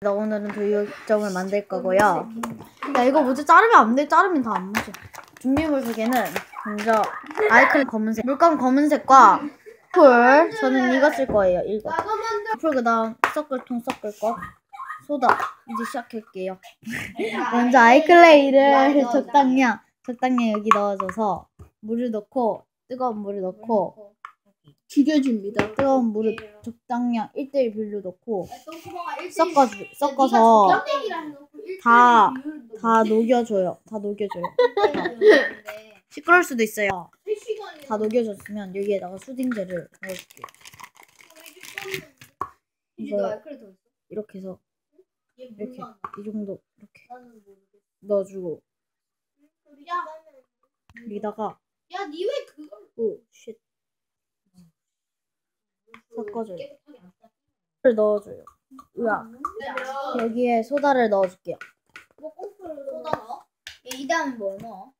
나 오늘은 두유점을 만들 거고요. 야 이거 뭐지? 자르면 안 돼. 자르면 다 안 맞아. 준비물 두 개는 먼저 아이클 검은색, 물감 검은색과 풀. 저는 이거 쓸 거예요. 이거. 풀 그다음 섞을 통 섞을 거. 소다 이제 시작할게요. 먼저 아이클레이를 적당량 적당량 여기 넣어줘서 물을 넣고 뜨거운 물을 넣고 죽여줍니다. 뜨거운 물을 적당량 1대1 비율로 넣고 섞어주, 섞어서 다, 다 녹여줘요. 다 녹여줘요. 시끄러울 수도 있어요. 다 녹여줬으면 여기에다가 수딩제를 넣어줄게요. 이거 이렇게 해서 이렇게 이 정도 이렇게 넣어주고. 여기다가 야, 니왜 그걸 오, 쉣 섞어줘요. 를 넣어줘요. 으악. 여기에 소다를 넣어줄게요. 소다 넣어? 이 다음에 뭐 넣어?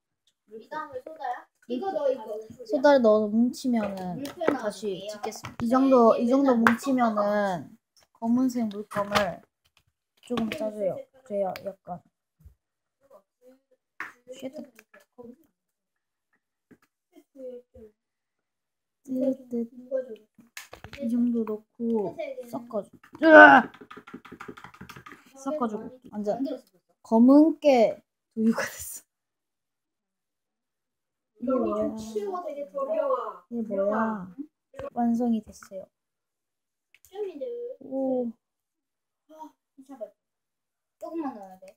이 다음에 소다야? 이거 넣어 이거. 소다를 넣어서 뭉치면은. 다시 찍겠습니다. 이 정도 이 정도 뭉치면은 검은색 물감을 조금 짜줘요. 그래야 약간 쉣. 뜨뜻 이 정도 넣고 섞어줘. 으악! 섞어주고 완전 검은게 두유가 됐어. 이게 뭐야? 이게? 완성이 됐어요. 오, 잡아. 조금만 넣어야 돼.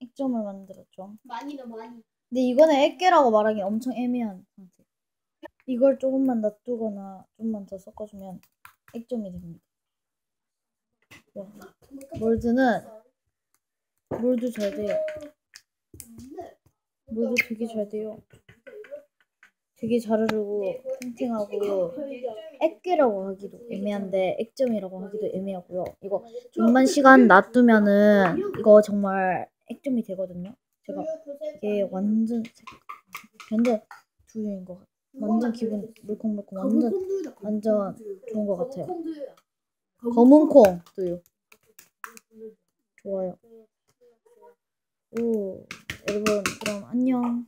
액점을 만들었죠. 많이 넣어 많이. 근데 이거는 액계라고 말하기 엄청 애매한 상태. 이걸 조금만 놔두거나 좀만 더 섞어주면 액점이 됩니다. 와, 몰드는 몰드 잘 돼요. 몰드 되게 잘 돼요. 되게 잘 흐르고 탱탱하고 액계라고 하기도 애매한데 액점이라고 하기도 애매하고요. 이거 좀만 시간 놔두면은 이거 정말 액점이 되거든요. 제가 이게 완전 완전 두유인 것 같아요. 완전 기분 물컹물컹 완전 완전 좋은 것 같아요. 검은 콩 두유 좋아요. 오 여러분 그럼 안녕.